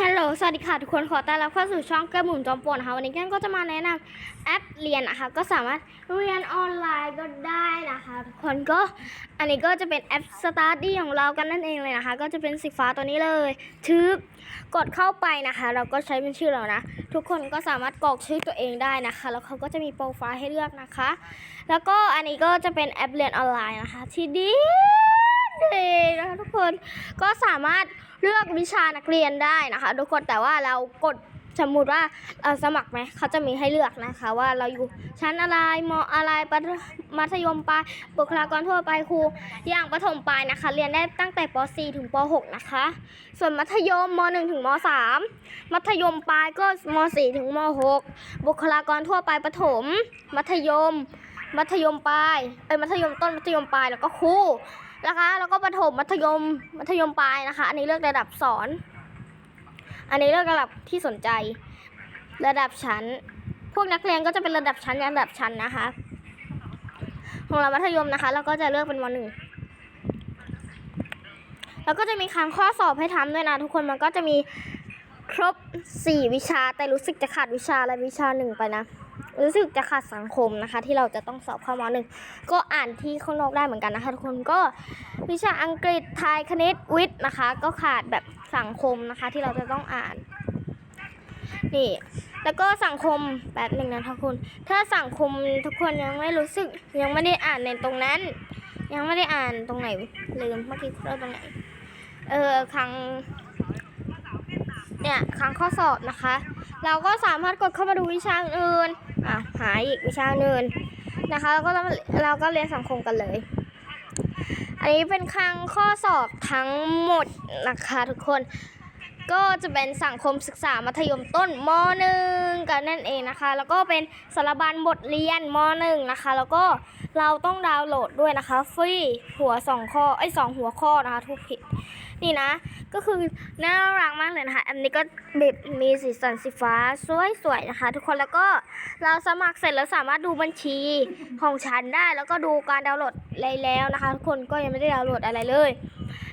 ฮัลโหล สวัสดีค่ะทุกคน ขอต้อนรับเข้าสู่ช่องแก้มหมุนจอมปวนนะคะวันนี้แก้มก็จะมาแนะนำแอปเรียนนะคะ ก็สามารถเรียนออนไลน์ก็ได้นะคะทุกคนก็อันนี้ก็จะเป็นแอป Study ของเรากันนั่นเองเลยนะคะ ก็จะเป็นสีฟ้าตัวนี้เลยทึบกดเข้าไปนะคะ เราก็ใช้เป็นชื่อเรานะ ทุกคนก็สามารถกรอกชื่อตัวเองได้นะคะ แล้วเขาก็จะมีโปรไฟล์ให้เลือกนะคะ แล้วก็อันนี้ก็จะเป็นแอปเรียนออนไลน์นะคะ ที่ดี เลยนะคะทุกคนก็สามารถเลือกวิชานักเรียนได้นะคะ ทุกคนแต่ว่าเรากดสมมติว่าเราสมัครไหมเขาจะมีให้เลือกนะคะ ว่าเราอยู่ชั้นอะไรมอะไรมัธยมปลายบุคลากรทั่วไปครูอย่างประถมปลายนะคะ เรียนได้ตั้งแต่ป .4 ถึงป .6 นะคะ ส่วนมัธยมม .1 ถึงม .3 มัธยมปลายก็ม .4 ถึงม .6 บุคลากรทั่วไปประถม มัธยม มัธยมปลายเอ้ยมัธยมต้นมัธยมปลายแล้วก็ครู นะคะ แล้วก็ประถมมัธยมมัธยมปลายนะคะ อันนี้เลือกระดับสอน อันนี้เลือกระดับที่สนใจ ระดับชั้น พวกนักเรียนก็จะเป็นระดับชั้นระดับชั้นนะคะ ของเรามัธยมนะคะเราก็จะเลือกเป็นมหนึ่งแล้วก็จะมีครั้งข้อสอบให้ทำด้วยนะทุกคนมันก็จะมีครบสี่วิชาแต่รู้สึกจะขาดวิชาอะไรวิชาหนึ่งไปนะ รู้สึกจะขาดสังคมนะคะ ที่เราจะต้องสอบข้ามหนึ่งก็อ่านที่ข้างนอกได้เหมือนกันนะคะทุกคนก็วิชาอังกฤษไทยคณิตวิทย์นะคะ ก็ขาดแบบสังคมนะคะ ที่เราจะต้องอ่านนี่แล้วก็สังคมแบบหนึ่งนะทุกคน ถ้าสังคมทุกคนยังไม่รู้สึกยังไม่ได้อ่านในตรงนั้น ยังไม่ได้อ่านตรงไหนลืมเมื่อกี้เราตรงไหนเออครั้งเนี่ยครั้งข้อสอบนะคะ เราก็สามารถกดเข้ามาดูวิชาอื่นอะหาอีกวิชาอื่นนะคะแล้วก็เราเราก็เรียนสังคมกันเลย อันนี้เป็นครั้งข้อสอบทั้งหมดนะคะทุกคนก็จะเป็นสังคมศึกษามัธยมต้นม .1 กันนั่นเองนะคะ แล้วก็เป็นสารบัญบทเรียนม .1 นะคะ แล้วก็เราต้องดาวน์โหลดด้วยนะคะ ฟรีหัวสองข้อไอ้สองหัวข้อนะคะทุกผิด นี่นะ ก็คือน่ารักมากเลยนะคะ อันนี้ก็แบบมีสีสันสีฟ้าสวยๆนะคะ ทุกคนแล้วก็เราสมัครเสร็จแล้วสามารถดูบัญชีของฉันได้ แล้วก็ดูการดาวน์โหลดอะไรแล้วนะคะ ทุกคนก็ยังไม่ได้ดาวน์โหลดอะไรเลย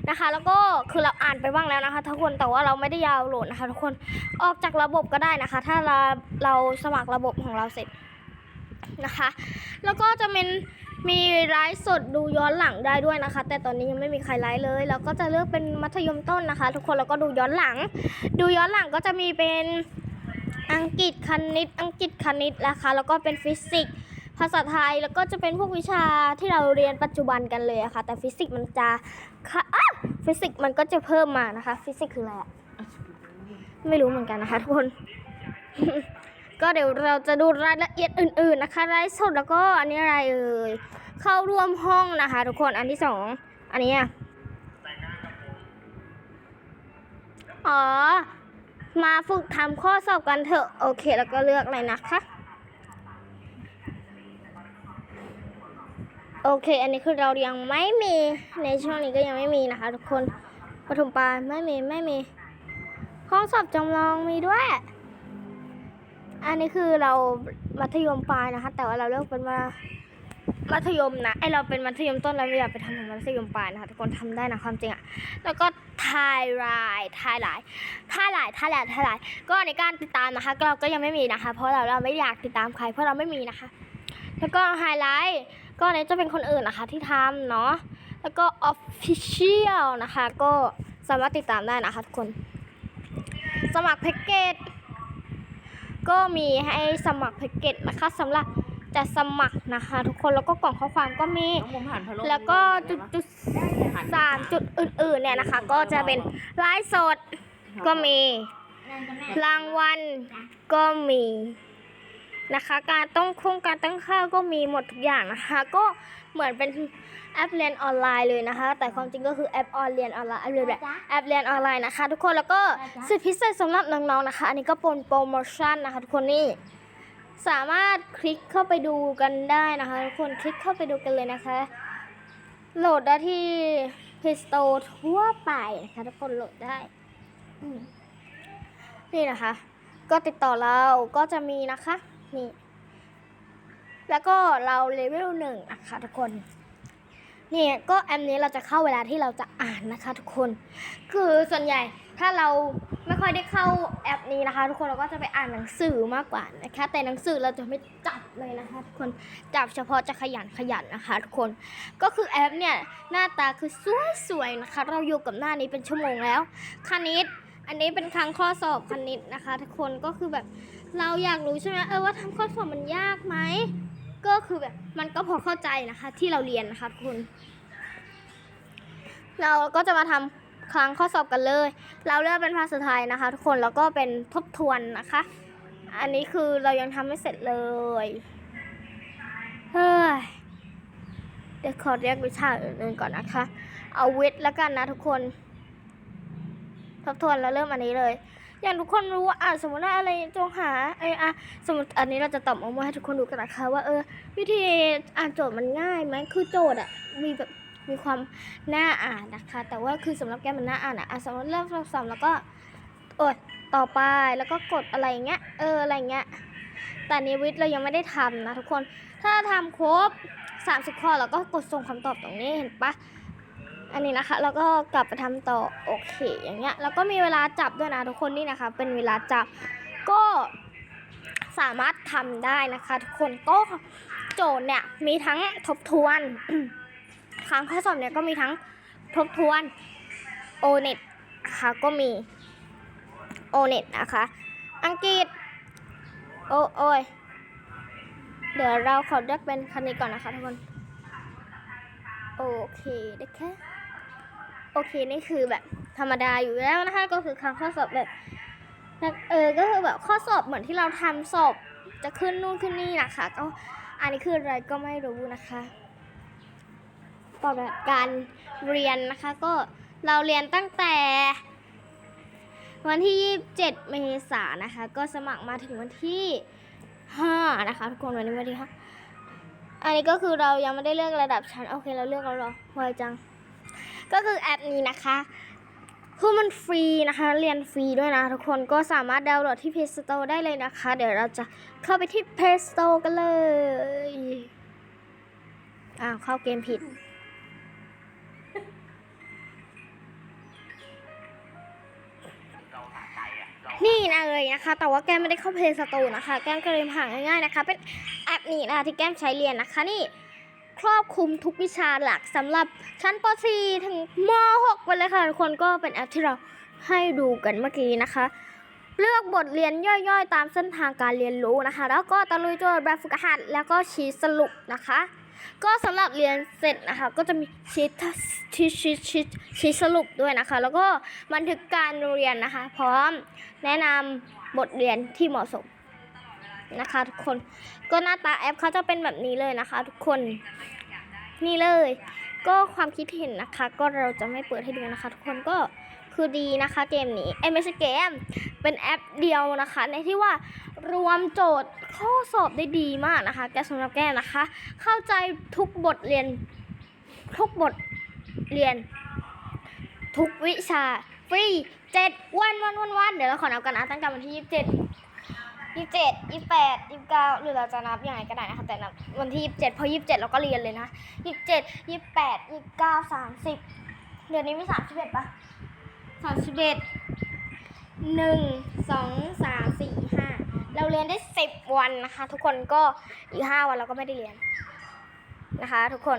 นะคะ แล้วก็คือเราอ่านไปบ้างแล้วนะคะ ทุกคนแต่ว่าเราไม่ได้ดาวน์โหลดนะคะ ทุกคนออกจากระบบก็ได้นะคะ ถ้าเราเราสมัครระบบของเราเสร็จนะคะ แล้วก็จะเป็น มีไลฟ์สดดูย้อนหลังได้ด้วยนะคะ แต่ตอนนี้ยังไม่มีใครไลฟ์เลยเราก็จะเลือกเป็นมัธยมต้นนะคะ ทุกคนแล้วก็ดูย้อนหลัง ดูย้อนหลังก็จะมีเป็นอังกฤษคณิต อังกฤษคณิตนะคะ แล้วก็เป็นฟิสิกส์ภาษาไทยแล้วก็จะเป็นพวกวิชาที่เราเรียนปัจจุบันกันเลยอะค่ะ แต่ฟิสิกส์มันจะค่ะฟิสิกส์มันก็จะเพิ่มมานะคะ ฟิสิกส์คืออะไรอะไม่รู้เหมือนกันนะคะทุกคน ก็เดี๋ยวเราจะดูรายละเอียดอื่น ๆนะคะไลฟ์สดแล้วก็อันนี้อะไรเอ่ยเข้าร่วมห้องนะคะ ทุกคนอันที่สองอันนี้อ๋อ มาฝึกทำข้อสอบกันเถอะ โอเค แล้วก็เลือกอะไรนะคะ โอเค อันนี้คือเรายังไม่มีในช่วงนี้ก็ยังไม่มีนะคะ ทุกคนปฐมปลายไม่มีไม่มีห้องสอบจำลองมีด้วย อันนี้คือเรามัธยมปลายนะคะ แต่ว่าเราเลือกเป็นมามัธยมนะไอเราเป็นมัธยมต้นเราอยากไปทำของมัธยมปลายนะคะทุกคนทำได้นะความจริงอะแล้วก็ทายรายทายหลายทายหลายทายหลายทายหลายก็ในการติดตามนะคะ เราก็ยังไม่มีนะคะ เพราะเราเราไม่อยากติดตามใคร เพราะเราไม่มีนะคะ แล้วก็ไฮไลท์ก็อันนี้จะเป็นคนอื่นนะคะที่ทำเนาะแล้วก็ Official นะคะ ก็สามารถติดตามได้นะคะทุกคน สมัครแพ็กเกจ ก็มีให้สมัครแพ็กเกจนะคะสำหรับจะสมัครนะคะ ทุกคนแล้วก็กล่องข้อความก็มี น้องมุมหันพะโล้แล้วก็จุดจุดสามจุดอื่นๆเนี่ยนะคะ ก็จะเป็นไลฟ์สดก็มี รางวัลก็มี นะคะ การต้องโครงการตั้งค่าก็มีหมดทุกอย่างนะคะ ก็เหมือนเป็นแอปเรียนออนไลน์เลยนะคะ แต่ความจริงก็คือแอปออนเรียนออนไลน์แอปเรียนแบบแอปเรียนออนไลน์นะคะ ทุกคนแล้วก็สิทธิพิเศษสำหรับน้องๆนะคะ อันนี้ก็เป็นโปรโมชั่นนะคะทุกคนนี่สามารถคลิกเข้าไปดูกันได้นะคะทุกคนคลิกเข้าไปดูกันเลยนะคะ โหลดได้ที่ Play Store ทั่วไปนะคะทุกคนโหลดได้อืมนี่นะคะ ก็ติดต่อเราก็จะมีนะคะ นี่ แล้วก็เราเลเวลหนึ่งนะคะทุกคนนี่ก็แอปนี้เราจะเข้าเวลาที่เราจะอ่านนะคะ ทุกคน คือส่วนใหญ่ถ้าเราไม่ค่อยได้เข้าแอปนี้นะคะ ทุกคนเราก็จะไปอ่านหนังสือมากกว่านะคะ แต่หนังสือเราจะไม่จับเลยนะคะ ทุกคนจับเฉพาะจะขยันขยันนะคะ ทุกคนก็คือแอปเนี่ยหน้าตาคือสวยๆนะคะ เราอยู่กับหน้านี้เป็นชั่วโมงแล้วคณิต อันนี้เป็นครั้งข้อสอบคณิตนะคะ ทุกคนก็คือแบบ เราอยากรู้ใช่ไหมเออว่าทำข้อสอบมันยากไหมก็คือแบบมันก็พอเข้าใจนะคะ ที่เราเรียนนะคะทุกคน เราก็จะมาทำครั้งข้อสอบกันเลย เราเลือกเป็นภาษาไทยนะคะ ทุกคนแล้วก็เป็นทบทวนนะคะ อันนี้คือเรายังทำไม่เสร็จเลยเฮ้ยเดี๋ยวขอเรียกวิชาอื่นๆก่อนนะคะ เอาวิทย์แล้วกันนะทุกคน ทบทวนแล้วเริ่มอันนี้เลย อย่างทุกคนรู้ว่าอะสมมติว่าอะไรจงหาเอออะสมมติอันนี้เราจะตอบออกมาให้ทุกคนดูกันนะคะว่าเออ วิธีอ่านโจทย์มันง่ายไหมคือโจทย์อะมีแบบมีความน่าอ่านนะคะ แต่ว่าคือสำหรับแกมันน่าอ่านอะสมมติเริ่มสอบแล้วก็อดต่อไปแล้วก็กดอะไรเงี้ยเอออะไรเงี้ยแต่ในวิทย์เรายังไม่ได้ทำนะทุกคนถ้าทำครบ 30 ข้อเราก็กดส่งคำตอบตรงนี้เห็นปะ อันนี้นะคะ แล้วก็กลับไปทำต่อโอเคอย่างเงี้ยแล้วก็มีเวลาจับด้วยนะทุกคนนี่นะคะ เป็นเวลาจับก็สามารถทำได้นะคะ ทุกคนก็โจทย์เนี่ยมีทั้งทบทวนครั้งข้อสอบเนี่ยก็มีทั้งทบทวนโอเน็ตนะคะก็มีโอเน็ตนะคะ อังกฤษโอโอยเดี๋ยวเราขอเลือกเป็นคันนี้ก่อนนะคะทุกคน โอเคนะคะโอ เคนี่คือแบบธรรมดาอยู่แล้วนะคะ ก็คือครั้งข้อสอบแบบเออก็คือแบบข้อสอบเหมือนที่เราทำสอบจะขึ้นนู่นขึ้นนี่นะคะก็อันนี้คืออะไรก็ไม่รู้นะคะประวัติการเรียนนะคะก็เราเรียนตั้งแต่ วันที่ 27 เมษายนนะคะ ก็สมัครมาถึงวันที่ 5 นะคะทุกคนวันนี้วันที่ห้าอันนี้ก็คือเรายังไม่ได้เลือกระดับชั้น โอเคเราเลือกแล้วเหรอไวจัง ก็คือแอปนี้นะคะคือมันฟรีนะคะ เรียนฟรีด้วยนะทุกคนก็สามารถดาวน์โหลดที่ Play Store ได้เลยนะคะ เดี๋ยวเราจะเข้าไปที่ Play Store กันเลยอ้าวเข้าเกมผิด นี่นะเลยนะคะ แต่ว่าแก้มไม่ได้เข้า Play Store นะคะ แก้มก็เลยหาง่ายๆนะคะ เป็นแอปนี้นะคะที่แก้มใช้เรียนนะคะนี่ ครอบคลุมทุกวิชาหลักสำหรับชั้นป .4 ถึงม .6 ไปเลยค่ะทุกคนก็เป็นแอปที่เราให้ดูกันเมื่อกี้นะคะ เลือกบทเรียนย่อยๆ ตามเส้นทางการเรียนรู้นะคะ แล้วก็ตะลุยโจทย์แบบฝึกหัดแล้วก็ชีทสรุปนะคะ ก็สำหรับเรียนเสร็จนะคะ ก็จะมีชีทชีทชีทชีทชีทสรุปด้วยนะคะ แล้วก็บันทึกการเรียนนะคะ พร้อมแนะนำบทเรียนที่เหมาะสม นะคะทุกคนก็หน้าตาแอปเขาจะเป็นแบบนี้เลยนะคะ ทุกคนนี่เลย ก็ความคิดเห็นนะคะ ก็เราจะไม่เปิดให้ดูนะคะ ทุกคนก็คือดีนะคะเกมนี้เอ้ไม่ใช่เกมเป็นแอปเดียวนะคะ ในที่ว่ารวมโจทย์ข้อสอบได้ดีมากนะคะ แกสำหรับแกนะคะ เข้าใจทุกบทเรียน ทุกบทเรียน ทุกวิชาฟรีเจ็ดวันวันวันวันเดี๋ยวเราขอนับกันนะตั้งแต่วันที่ยี่สิบเจ็ด ยี่สิบเจ็ดยี่สิบแปดยี่สิบเก้าหรือเราจะนับยังไงก็ได้นะคะแต่นับวันที่ยี่สิบเจ็ดพอยี่สิบเจ็ดเราก็เรียนเลยนะยี่สิบเจ็ดยี่สิบแปดยี่สิบเก้าสามสิบเดือนนี้มีสามสิบเอ็ดปะสามสิบเอ็ดหนึ่งสองสามสี่ห้าเราเรียนได้สิบวันนะคะ ทุกคนก็อีกห้าวันเราก็ไม่ได้เรียนนะคะทุกคน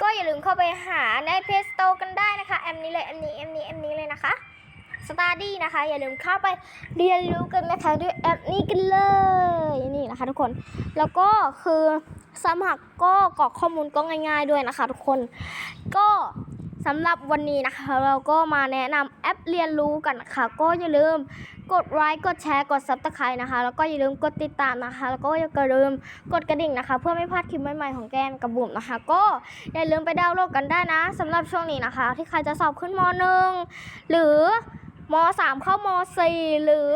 ก็อย่าลืมเข้าไปหาในเพจโตกันได้นะคะแอมนี้เลยแอมนี้แอมนี้แอมนี้เลยนะคะ สตาร์ดี้นะคะ อย่าลืมเข้าไปเรียนรู้กันนะคะด้วยแอปนี้กันเลยนี่นะคะ ทุกคนแล้วก็คือสมัครก็กรอกข้อมูลก็ง่าย ๆด้วยนะคะ ทุกคนก็สำหรับวันนี้นะคะ เราก็มาแนะนำแอปเรียนรู้กันนะคะก็อย่าลืมกดไลค์กดแชร์กดซับสไครต์นะคะ แล้วก็อย่าลืมกดติดตามนะคะ แล้วก็อย่าลืมกดกระดิ่งนะคะ เพื่อไม่พลาดคลิปใหม่ๆของแกมกับบุ๋มนะคะ ก็อย่าลืมไปดาวน์โหลดกันได้นะสำหรับช่วงนี้นะคะ ที่ใครจะสอบขึ้นมหนึ่งหรือ ม .3 เข้าม .4 หรือ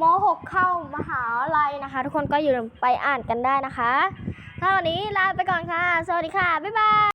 ม .6 เข้ามหาลัยนะคะ ทุกคนก็อย่าลืมไปอ่านกันได้นะคะถ้าวันนี้ลาไปก่อนค่ะ สวัสดีค่ะ บ๊ายบาย